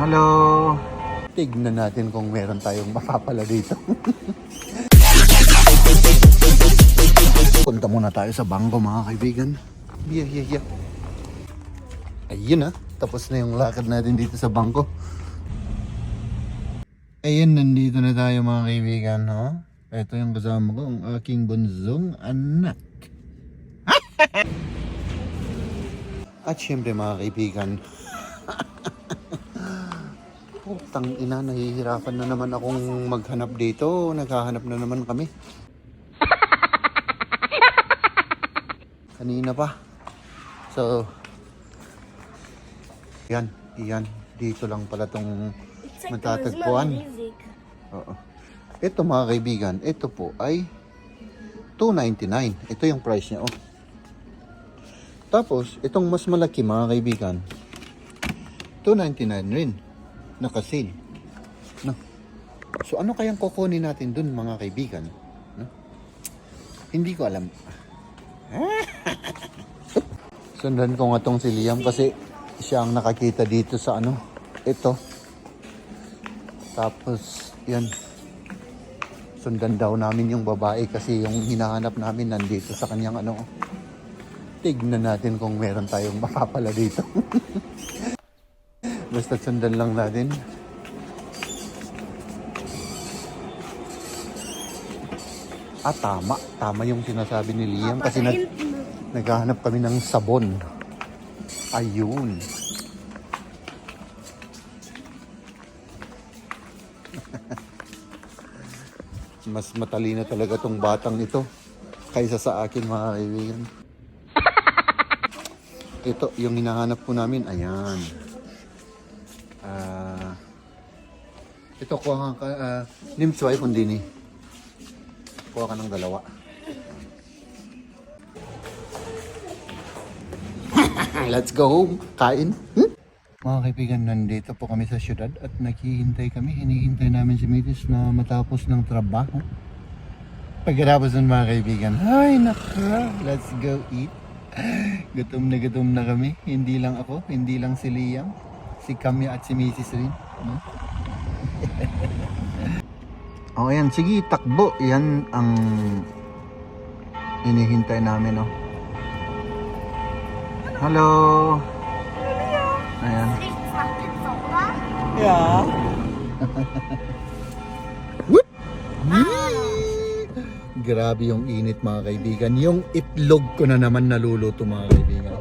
Hello. Tignan natin kung meron tayong mapapala dito. Punta muna tayo sa bangko mga kaibigan. Yeah, yeah, yeah. Ayun ah, tapos na yung lakad natin dito sa bangko. Ayun, nandito na tayo mga kaibigan, no? Ito yung kasama ko, ang aking bunzong anak. At syempre mga kaibigan, Putang ina, nahihirapan na naman akong maghanap dito. Naghahanap na naman kami. Kanina pa. So, yan, yan. Dito lang pala tong like matatagpuan. Oo. Ito mga kaibigan, ito po ay 2.99. Ito yung price niya, oh. Tapos, itong mas malaki mga kaibigan, 2.99 rin. Naka-sale. No. So, ano kayang kukunin natin dun mga kaibigan? No? Hindi ko alam. Sundan ko nga tong si Liam kasi siya ang nakakita dito sa ano, ito. Tapos, yan. Sundan daw namin yung babae kasi yung hinahanap namin nandito sa kanyang ano. Tignan natin kung meron tayong mapapala dito. Basta sundan lang natin. Ah, tama. Tama yung sinasabi ni Liam kasi nag, naghahanap kami ng sabon. Ayun. Mas matalino talaga tong batang ito kaysa sa akin mga kaibigan. Ito, yung hinahanap po namin, ayan. Ah, ito, kuha ka, uh, nimsway kundi ni. Kuha ka ng dalawa. Let's go home. Kain. Hmm? Mga kaibigan, nandito po kami sa syudad at naghihintay kami. Hinihintay namin si Mitis na matapos ng trabaho. Pagkatapos ng mga kaibigan, ay naka, let's go eat. Gutom na gutom na kami. Hindi lang ako, hindi lang si Liam. Si Kamya at si Mrs. rin. No? o ayan, sige, takbo. Yan ang hinihintay namin, oh. Hello. Ayan. Yeah. Grabe yung init mga kaibigan. Yung itlog ko na naman naluluto mga kaibigan.